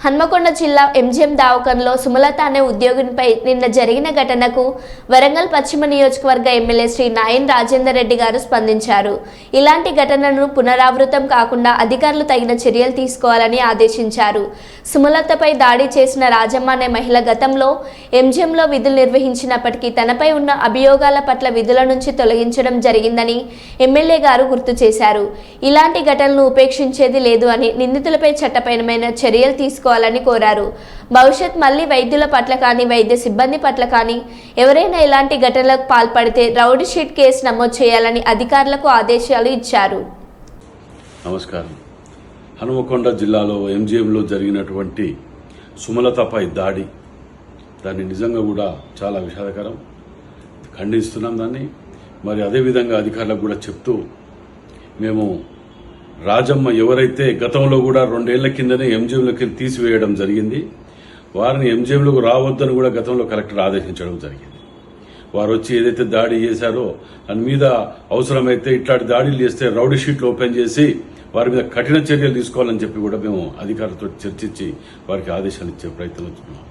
హన్మకొండ జిల్లా ఎంజిఎం దావకంలో సుమలత అనే ఉద్యోగినిపై నిన్న జరిగిన ఘటనకు వరంగల్ పశ్చిమ నియోజకవర్గ ఎమ్మెల్యే శ్రీ నాయన్ రాజేందర్ రెడ్డి గారు స్పందించారు. ఇలాంటి ఘటనను పునరావృతం కాకుండా అధికారులు తగిన చర్యలు తీసుకోవాలని ఆదేశించారు. సుమలతపై దాడి చేసిన రాజమ్మ అనే మహిళ గతంలో ఎంజిఎంలో విధులు నిర్వహించినప్పటికీ తనపై ఉన్న అభియోగాల పట్ల విధుల నుంచి తొలగించడం జరిగిందని ఎమ్మెల్యే గారు గుర్తు చేశారు. ఇలాంటి ఘటనలు ఉపేక్షించేది లేదు అని నిందితులపై చట్టపరమైన చర్యలు తీసుకో తీసుకోవాలని కోరారు. భవిష్యత్ మళ్ళీ వైద్యుల పట్ల కానీ వైద్య సిబ్బంది పట్ల కానీ ఎవరైనా ఇలాంటి ఘటనలకు పాల్పడితే రౌడీ షీట్ కేసు నమోదు చేయాలని అధికారులకు ఆదేశాలు ఇచ్చారు. నమస్కారం. హనుమకొండ జిల్లాలో ఎంజిఎంలో జరిగినటువంటి సుమలతపై దాడి. దాన్ని నిజంగా కూడా చాలా విషాదకరం. ఖండిస్తున్నాం దాన్ని. మరి అదేవిధంగా అధికారులకు కూడా చెప్తూ మేము రాజమ్మ ఎవరైతే గతంలో కూడా రెండేళ్ళ కిందనే ఎంజిఎంలోకి తీసివేయడం జరిగింది వారిని ఎంజిఎంలోకి రావద్దని కూడా గతంలో కలెక్టర్ ఆదేశించడం జరిగింది. వారు వచ్చి ఏదైతే దాడి చేశారో దాని మీద అవసరమైతే ఇట్లాంటి దాడులు చేస్తే రౌడీ షీట్లు ఓపెన్ చేసి వారి మీద కఠిన చర్యలు తీసుకోవాలని చెప్పి కూడా మేము అధికారులతో చర్చించి వారికి ఆదేశాలు ఇచ్చే ప్రయత్నం చేస్తున్నాం.